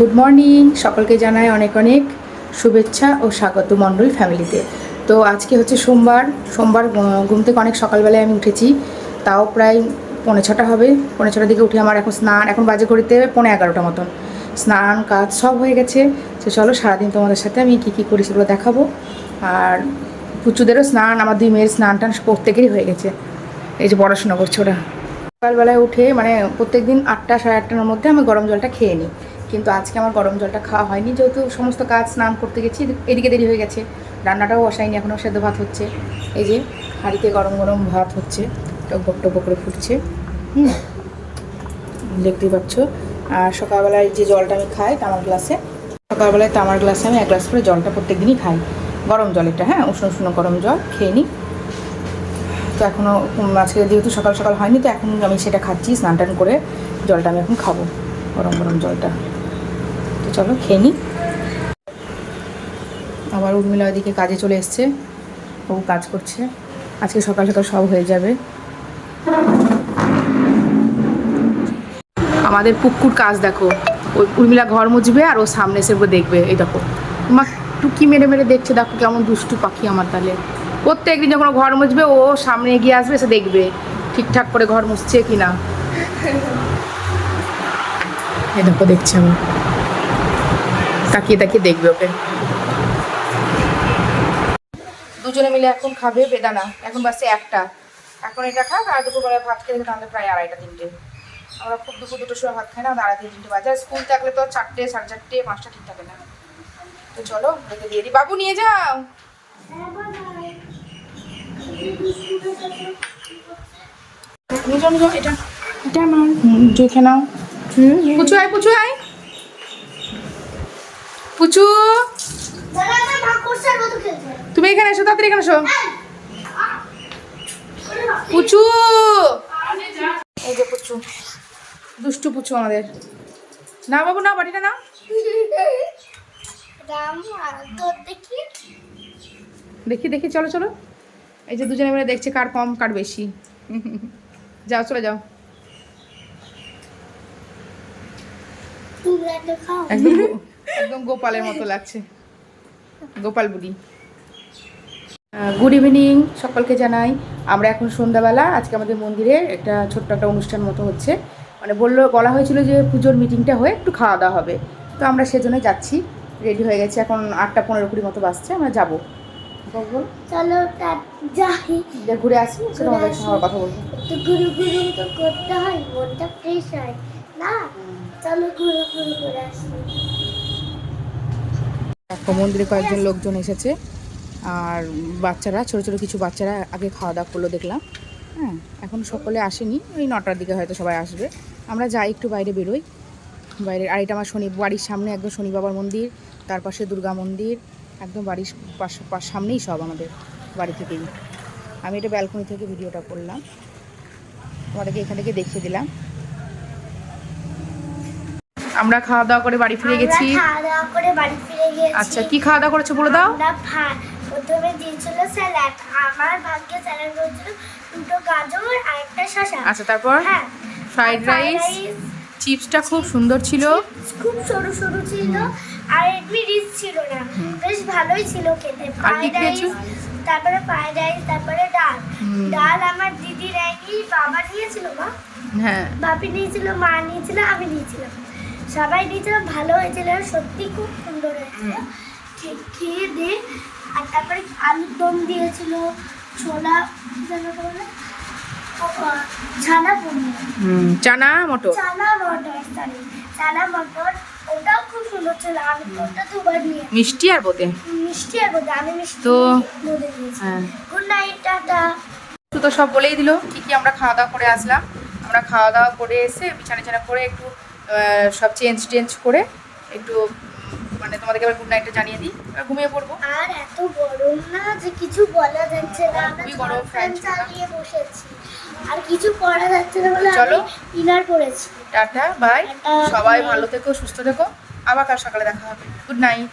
Good morning. সকলকে জানাই অনেক অনেক শুভেচ্ছা ও স্বাগত মণ্ডল ফ্যামিলিতে। তো আজকে হচ্ছে সোমবার। সোমবার ঘুম থেকে অনেক সকালবেলায় আমি উঠেছি। তাও প্রায় পৌনে ছটা হবে। পৌনে ছটার দিকে উঠে আমার এখন স্নান, এখন বাজে ঘড়িতে পৌনে এগারোটা মতন। স্নান, কাজ সব হয়ে গেছে। তো চলো সারাদিন তোমাদের সাথে আমি কী কী করি সেগুলো দেখাবো। আর পুচুদেরও স্নান, আমার দুই মেয়ের স্নান টান প্রত্যেকেরই হয়ে গেছে। এই যে পড়াশোনা করছে ওরা। সকালবেলায় উঠে মানে প্রত্যেক দিন আটটা সাড়ে আটটার মধ্যে আমি গরম জলটা খেয়ে নিই। কিন্তু আজকে আমার গরম জলটা খাওয়া হয়নি। যেহেতু সমস্ত কাজ স্নান করতে গেছি, এদিকে দেরি হয়ে গেছে। রান্নাটাও বসাইনি, এখনও সেদ্ধ ভাত হচ্ছে। এই যে হাঁড়িতে গরম গরম ভাত হচ্ছে, টকবক টকবক করে ফুটছে। হুম, দেখতেই পাচ্ছ। আর সকালবেলায় যে জলটা আমি খাই তামার গ্লাসে, সকালবেলায় তামার গ্লাসে আমি এক গ্লাস করে জলটা প্রত্যেক দিনই খাই। গরম জল এটা হ্যাঁ? উষ্ণ উষ্ণ গরম জল, খেয়ে নিই। তো এখনও আজকে যেহেতু সকাল সকাল হয়নি, তো এখন আমি সেটা খাচ্ছি, স্নান টান করে জলটা আমি এখন খাব, গরম গরম জলটা। চলো খেয়ে নিই আবার উর্মিলা ওইদিকে কাজে চলে এসছে। ও কাজ করছে। আজকে সকাল সকাল সব হয়ে যাবে। আমাদের পুকুর কাজ দেখো। ওই উর্মিলা ঘর মুছবে আর ও সামনে এসে দেখবে। এই দেখো। মা টুকি মেরে মেরে দেখছে? দেখো কেমন দুষ্টু পাখি আমার তাহলে প্রত্যেকদিন যখন ঘর মুছবে, ও সামনে এগিয়ে আসবে সে দেখবে ঠিকঠাক করে ঘর মুছছে কি না এই দেখো, দেখছে আমার। তাকিয়ে তাকিয়ে দেখবে ওকে। দুজনে মিলে এখন খাবে বেদানা। এখন বাসে একটা। এখন এটা খাক আর দুপুরবেলায় ভাত খেয়ে তাহলে প্রায় আড়াইটা তিনটে। আমরা খুব দুপুর দুটোর সময় ভাত খাই না আমাদের আড়াইটে তিনটে বাজে। আর স্কুল থাকলে তো চারটে সাড়ে চারটে পাঁচটা ঠিক থাকে না। তো চলো রেখে দিয়ে দিই। বাবু নিয়ে যাও। নিয়ে যাও এটা। এটা আমার। দেখে নাও। হুম পুচু আয় পুচু আয় পুচু তুমি এখানে এসো তাড়াতাড়ি এখানে এসো। পুচু এই যে পুচু দুষ্টু পুচু আমাদের। না বাবু না বাড়িটা না দেখি। দেখি চলো চলো। এই যে দুজনে মিলে দেখছে কার কম কার বেশি। যাও চলে যাও। একদম একদম গোপালের মতো লাগছে। গোপাল বুড়ি। গুড ইভিনিং সকলকে জানাই। আমরা এখন সন্ধ্যাবেলা আজকে আমাদের মন্দিরে একটা ছোট্ট একটা অনুষ্ঠান মতো হচ্ছে। মানে বলল বলা হয়েছিল যে পুজোর মিটিংটা হয়ে একটু খাওয়া দাওয়া হবে। তো আমরা সেজন্য যাচ্ছি। রেডি হয়ে গেছে এখন আটটা পনেরো কুড়ি মতো বাজছে আমরা যাব। চলো যাই। ঘুরে আসি সেটা আমাদের সঙ্গে কথা বলব একটু ঘুরু ঘুরু তো করতে হয় মনটা ফ্রেশ হয়। না চলো ঘুরু ঘুরু করে আসি। দেখো মন্দিরে কয়েকজন লোকজন এসেছে। আর বাচ্চারা, ছোটো ছোটো কিছু বাচ্চারা আগে খাওয়া দাওয়া করল দেখলাম। হ্যাঁ এখন সকলে আসেনি। ওই নটার দিকে হয়তো সবাই আসবে। আমরা যাই, একটু বাইরে বেরোই। বাইরে, আর এটা আমার শনি, বাড়ির সামনে একদম শনি বাবার মন্দির, তার পাশে দুর্গা মন্দির, একদম বাড়ির পাশ, সামনেই সব আমাদের বাড়ি থেকেই। আমি এটা ব্যালকনি থেকে ভিডিওটা করলাম। তোমাদেরকে এখান থেকে দেখিয়ে দিলাম। আমরা খাওয়া দাওয়া করে বাড়ি ফিরে গেছি। খাওয়া দাওয়া করে বাড়ি ফিরে গিয়েছি আচ্ছা কি খাওয়া দাওয়া করেছ বলে দাও। প্রথমে দিয়েছিল স্যালাড। আমার ভাগ্যে স্যালাড হয়েছিল দুটো গাজর আর একটা শসা। আচ্ছা তারপর? হ্যাঁ ফ্রাইড রাইস। চিপসটা খুব সুন্দর ছিল। খুব সরু সরু ছিল। আর এমনি রিচ ছিল না। বেশ ভালোই ছিল খেতে। Fried rice? তারপরে ফ্রাইড রাইস তারপরে ডাল। ডাল আমার দিদি নেয়নি বাবা নিয়েছিল মা। হ্যাঁ। বাপি নিয়েছিল মা নিয়েছিল আমি নিয়েছিলাম। সবাই নিয়েছিলাম ভালো হয়েছিল সত্যি খুব সুন্দর হয়েছিল। খেয়ে দিয়ে আর তারপরে আলুর দম দিয়েছিল ছোলা ছানা চানা মটর। চানা মটর সরি চানা মটর ওটাও খুব সুন্দর ছিল। আমি ওটা দুবার নিয়ে মিষ্টি আর বোতে মিষ্টি আর বোধ আমি মিষ্টি তো- হ্যাঁ। Good night tata. তো সব বলেই দিল কি কি আমরা খাওয়া দাওয়া করে আসলাম। আমরা খাওয়া দাওয়া করে এসে বিছানা টিছানা করে একটু সব চেঞ্জ টেঞ্জ করে একটু মানে তোমাদেরকে আবার গুড নাইটটা জানিয়ে দিই। এবার ঘুমিয়ে পড়ব। আর এত গরম না যে কিছু বলা যাচ্ছে না। খুবই গরম, ফ্যান। চালিয়ে বসেছি। আর কিছু পড়া যাচ্ছে না বলে চলো। ইনার পড়েছি টাটা বাই সবাই ভালো থেকো সুস্থ থেকো। আবার কাল সকালে দেখা হবে? Good night